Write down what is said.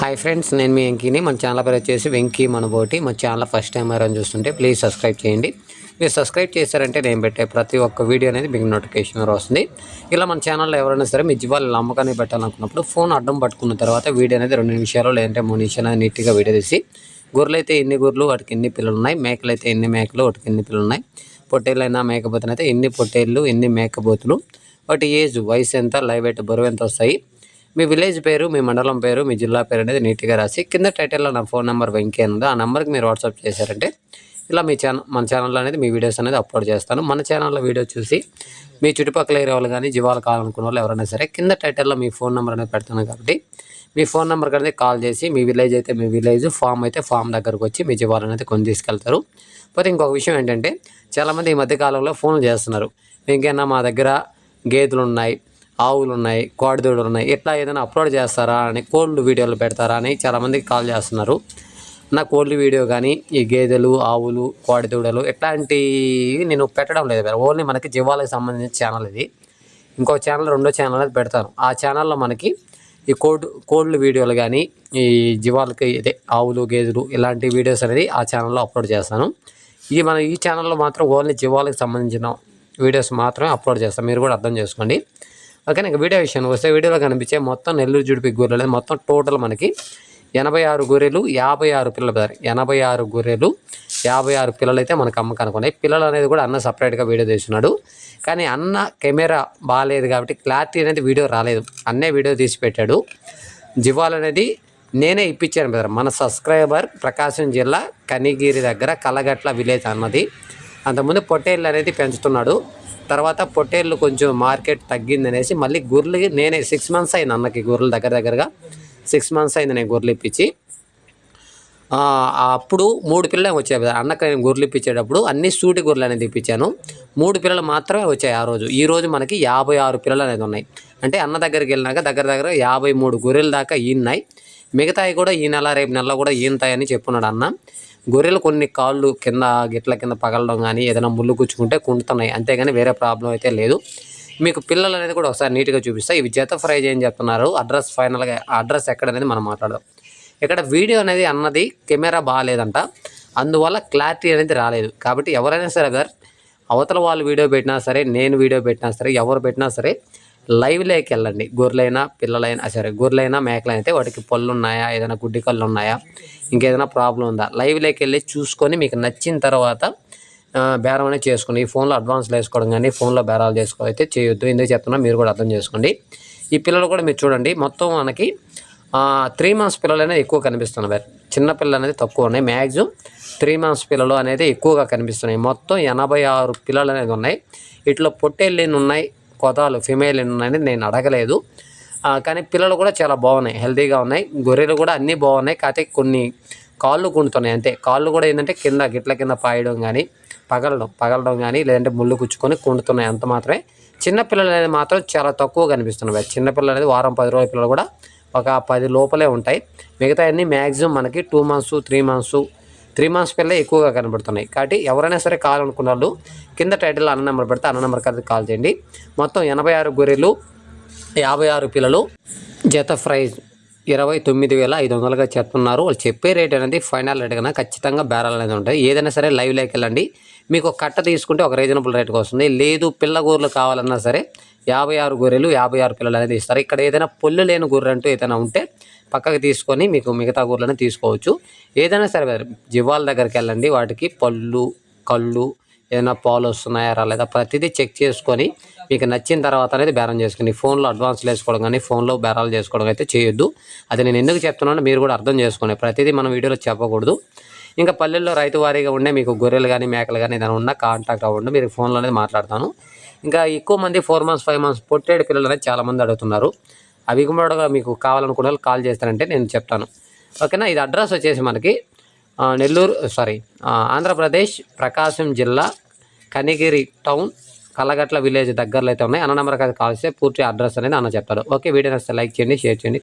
Hi friends నేను మీ వెంకీని. మన channel పేరు వచ్చేసి వెంకీ మనబోటి. మన ఛానల్ ఫస్ట్ టైం ఎవరైనా చూస్తుంటే ప్లీజ్ సబ్స్క్రైబ్ చేయండి. మీరు సబ్స్క్రైబ్ చేశారంటే నేను పెట్టే ప్రతి ఒక్క వీడియో అనేది మీకు నోటిఫికేషన్ వస్తుంది. ఇలా మన ఛానల్లో ఎవరైనా సరే మీ జీవాలు నమ్మకాన్ని పెట్టాలనుకున్నప్పుడు ఫోన్ అడ్డం పట్టుకున్న తర్వాత వీడియో అనేది రెండు నిమిషాలు లేదంటే మూడు నిమిషాలు నీట్గా వీడియో తీసి గొర్రెలు అయితే ఎన్ని గొర్రెలు వాటికి ఎన్ని పిల్లలు ఉన్నాయి మేకలు అయితే ఎన్ని మేకలు వాటికి ఎన్ని పిల్లలు ఉన్నాయి పొట్టేళ్ళైనా మేకపోతులు అయితే ఎన్ని పొట్టేళ్ళు ఎన్ని మేకపోతులు వాటి ఏజ్ వయసు ఎంత లైవ్ వెయిట్ బరువు ఎంత వస్తాయి మీ విలేజ్ పేరు మీ మండలం పేరు మీ జిల్లా పేరు అనేది నీట్గా రాసి కింద టైటిల్లో నా ఫోన్ నెంబర్ వెంకీ ఉంది. ఆ నెంబర్కి మీరు వాట్సాప్ చేశారంటే ఇలా మీ ఛానల్ మన ఛానల్లో అనేది మీ వీడియోస్ అనేది అప్లోడ్ చేస్తాను. మన ఛానల్లో వీడియో చూసి మీ చుట్టుపక్కల ఏరియా వాళ్ళు కానీ జీవాలు కావాలనుకున్న వాళ్ళు ఎవరైనా సరే కింద టైటిల్లో మీ ఫోన్ నెంబర్ అనేది పెడతాను కాబట్టి మీ ఫోన్ నెంబర్కి అనేది కాల్ చేసి మీ విలేజ్ అయితే మీ విలేజ్ ఫామ్ అయితే ఫామ్ దగ్గరకు వచ్చి మీ జీవాలు అనేది కొని తీసుకెళ్తారు. పోతే ఇంకొక విషయం ఏంటంటే చాలామంది ఈ మధ్యకాలంలో ఫోన్లు చేస్తున్నారు. ఇంకైనా మా దగ్గర గేదెలు ఉన్నాయి ఆవులు ఉన్నాయి కోడిదూడలు ఉన్నాయి ఇట్లా ఏదైనా అప్లోడ్ చేస్తారా అని కోళ్ళు వీడియోలు పెడతారా అని చాలామందికి కాల్ చేస్తున్నారు. నా కోళ్ళు వీడియో కానీ ఈ గేదెలు ఆవులు కోడిదూడలు ఇట్లాంటివి నేను పెట్టడం లేదు ఓన్లీ మనకి జీవాలకు సంబంధించిన ఛానల్ ఇది. ఇంకో ఛానల్ రెండో ఛానల్ అనేది పెడతాను. ఆ ఛానల్లో మనకి ఈ కోడ్ కోళ్ళు వీడియోలు కానీ ఈ జీవాలకి ఇదే ఆవులు గేదెలు ఇలాంటి వీడియోస్ అనేది ఆ ఛానల్లో అప్లోడ్ చేస్తాను. ఈ మన ఈ ఛానల్లో మాత్రం ఓన్లీ జీవాలకు సంబంధించిన వీడియోస్ మాత్రమే అప్లోడ్ చేస్తాను. మీరు కూడా అర్థం చేసుకోండి. ఓకే ఇంకా వీడియో విషయానికి వస్తే వీడియోలో కనిపించే మొత్తం నెల్లూరు జుడిపి గొర్రెలు. మొత్తం టోటల్ మనకి ఎనభై ఆరు గొర్రెలు యాభై ఆరు పిల్లలు ఎనభై ఆరు గొర్రెలు యాభై ఆరు పిల్లలు అయితే మనకు అమ్మకానికి ఉన్నాయి పిల్లలు అనేది కూడా అన్న సపరేట్గా వీడియో తీస్తున్నాడు. కానీ అన్న కెమెరా బాగాలేదు కాబట్టి క్లారిటీ అనేది వీడియో రాలేదు. అన్నే వీడియో తీసి పెట్టాడు. జివాల్ అనేది నేనే ఇప్పించాను బ్రదర్. మన సబ్స్క్రైబర్ ప్రకాశం జిల్లా కనిగిరి దగ్గర కలగట్ల విలేజ్ అన్నది. అంతకుముందు పొట్టేళ్ళు అనేది పెంచుతున్నాడు. తర్వాత పొట్టేళ్ళు కొంచెం మార్కెట్ తగ్గింది అనేసి మళ్ళీ గొర్రెలు నేనే సిక్స్ మంత్స్ అయింది అన్నకి గొర్రెలు దగ్గర దగ్గరగా. సిక్స్ మంత్స్ అయింది నేను గొర్రెలు ఇప్పించి. అప్పుడు మూడు పిల్లలు వచ్చాయి అన్నకి నేను గొర్రెలు ఇప్పించేటప్పుడు అన్ని సూటి గొర్రెలు అనేది ఇప్పించాను. మూడు పిల్లలు మాత్రమే వచ్చాయి ఆ రోజు. ఈ రోజు మనకి యాభై ఆరు పిల్లలు అనేది ఉన్నాయి. అంటే అన్న దగ్గరికి వెళ్ళినాక దగ్గర దగ్గర యాభై మూడు గొర్రెల దాకా ఈన్నాయి. మిగతాయి కూడా ఈ నెల రేపు నెలలో కూడా ఈనతాయని చెప్పున్నాడు అన్న. గొర్రెలు కొన్ని కాళ్ళు కింద గిట్ల కింద పగలడం కానీ ఏదైనా ముళ్ళు గుచ్చుకుంటే కుంటున్నాయి అంతేగాని వేరే ప్రాబ్లం అయితే లేదు. మీకు పిల్లలు అనేది కూడా ఒకసారి నీట్గా చూపిస్తా. ఇవి జత ఫ్రై చేయని చెప్తున్నారు. అడ్రస్ ఫైనల్గా అడ్రస్ ఎక్కడ అనేది మనం మాట్లాడదాం. ఇక్కడ వీడియో అనేది అన్నది కెమెరా బాగాలేదంట. అందువల్ల క్లారిటీ అనేది రాలేదు. కాబట్టి ఎవరైనా సరే సార్ అవతల వాళ్ళు వీడియో పెట్టినా సరే నేను వీడియో పెట్టినా సరే ఎవరు పెట్టినా సరే లైవ్లోకి వెళ్ళండి. గొర్రెలైనా పిల్లలైనా సరే గొర్రెలైనా మేకలైనా అయితే వాటికి పళ్ళు ఉన్నాయా ఏదైనా గుడ్డి కళ్ళు ఉన్నాయా ఇంకేదైనా ప్రాబ్లం ఉందా? లైవ్లోకి వెళ్ళి చూసుకొని మీకు నచ్చిన తర్వాత బేరం అనేది చేసుకోండి. ఈ ఫోన్లో అడ్వాన్స్లు వేసుకోవడం కానీ ఫోన్లో బేరాలు చేసుకో అయితే చేయొద్దు. ఎందుకు చెప్తున్నా మీరు కూడా అర్థం చేసుకోండి. ఈ పిల్లలు కూడా మీరు చూడండి. మొత్తం మనకి త్రీ మంత్స్ పిల్లలు అనేది ఎక్కువ కనిపిస్తున్నారు చిన్న పిల్లలు అనేది తక్కువ ఉన్నాయి. మ్యాక్సిమం త్రీ మంత్స్ పిల్లలు అనేది ఎక్కువగా కనిపిస్తున్నాయి. మొత్తం ఎనభై ఆరు పిల్లలు అనేది ఉన్నాయి. ఇట్లా పొట్టేళ్ళని ఉన్నాయి. కోతాలు ఫిమేల్ ఎన్ని ఉన్నాయని నేను అడగలేదు. కానీ పిల్లలు కూడా చాలా బాగున్నాయి హెల్తీగా ఉన్నాయి. గొర్రెలు కూడా అన్నీ బాగున్నాయి. కాకపోతే కొన్ని కాళ్ళు కుంటున్నాయి అంతే. కాళ్ళు కూడా ఏంటంటే కింద గిట్ల కింద పాయడం కానీ పగలడం పగలడం కానీ లేదంటే ముళ్ళు గుచ్చుకొని కుండుతున్నాయి అంత మాత్రమే. చిన్న పిల్లలు అనేది మాత్రం చాలా తక్కువ కనిపిస్తున్నాయి చిన్నపిల్లలు అనేది వారం పది రోజుల పిల్లలు కూడా ఒక పది లోపలే ఉంటాయి. మిగతా అన్ని మ్యాక్సిమం మనకి two months three months three months పిల్లలే ఎక్కువగా కనబడుతున్నాయి. కాబట్టి ఎవరైనా సరే కావాలనుకున్న వాళ్ళు కింద టైటిల్ అన్న నెంబర్ పెడితే అన్న నెంబర్ కలిసి కాల్ చేయండి. మొత్తం ఎనభై ఆరు గొర్రెలు యాభై ఆరు పిల్లలు జత ప్రైజ్ ఇరవై తొమ్మిది వేల ఐదు వందలుగా చెప్తున్నారు. వాళ్ళు చెప్పే రేట్ అనేది ఫైనల్ రేట్ కన్నా ఖచ్చితంగా బేరాలు అనేది ఉంటాయి. ఏదైనా సరే లైవ్ లైక్ వెళ్ళండి. మీకు ఒక కట్ట తీసుకుంటే ఒక రీజనబుల్ రేట్కి వస్తుంది. లేదు పిల్ల గొర్రెలు కావాలన్నా సరే యాభై ఆరు గొర్రెలు యాభై ఆరు పిల్లలు అనేది ఇస్తారు. ఇక్కడ ఏదైనా పొల్లు లేని గొర్రె అంటూ ఏదైనా ఉంటే పక్కకి తీసుకొని మీకు మిగతా కూరలను తీసుకోవచ్చు. ఏదైనా సరే జివాల దగ్గరికి వెళ్ళండి. వాటికి పళ్ళు కళ్ళు ఏదైనా పాలు వస్తున్నాయా రాలేదా ప్రతిదీ చెక్ చేసుకొని మీకు నచ్చిన తర్వాత అనేది బేరం చేసుకుని ఫోన్లో అడ్వాన్స్లు వేసుకోవడం కానీ ఫోన్లో బేరాలు చేసుకోవడం అయితే చేయొద్దు. అది నేను ఎందుకు చెప్తున్నానో మీరు కూడా అర్థం చేసుకోండి. ప్రతిదీ మనం వీడియోలో చెప్పకూడదు. ఇంకా పల్లెల్లో రైతు వారీగా ఉండే మీకు గొర్రెలు కానీ మేకలు కానీ ఏదైనా ఉన్నా కాంటాక్ట్ అవ్వండి. మీరు ఫోన్లో అనేది మాట్లాడతాను. ఇంకా ఎక్కువ మంది ఫోర్ మంత్స్ ఫైవ్ మంత్స్ పొట్టేడు పిల్లలు అనేది చాలామంది అడుగుతున్నారు. అవి కూడా మీకు కావాలనుకున్న వాళ్ళు కాల్ చేస్తారంటే నేను చెప్తాను. ఓకేనా? ఇది అడ్రస్ వచ్చేసి మనకి నెల్లూరు సారీ ఆంధ్రప్రదేశ్ ప్రకాశం జిల్లా కనిగిరి టౌన్ కల్లగట్ల విలేజ్ దగ్గరలో అయితే ఉన్నాయి. అన్న నెంబర్ కాల్ చేస్తే పూర్తి అడ్రస్ అనేది అన్న చెప్తాడు. ఓకే? వీడియో నచ్చితే లైక్ చేయండి షేర్ చేయండి.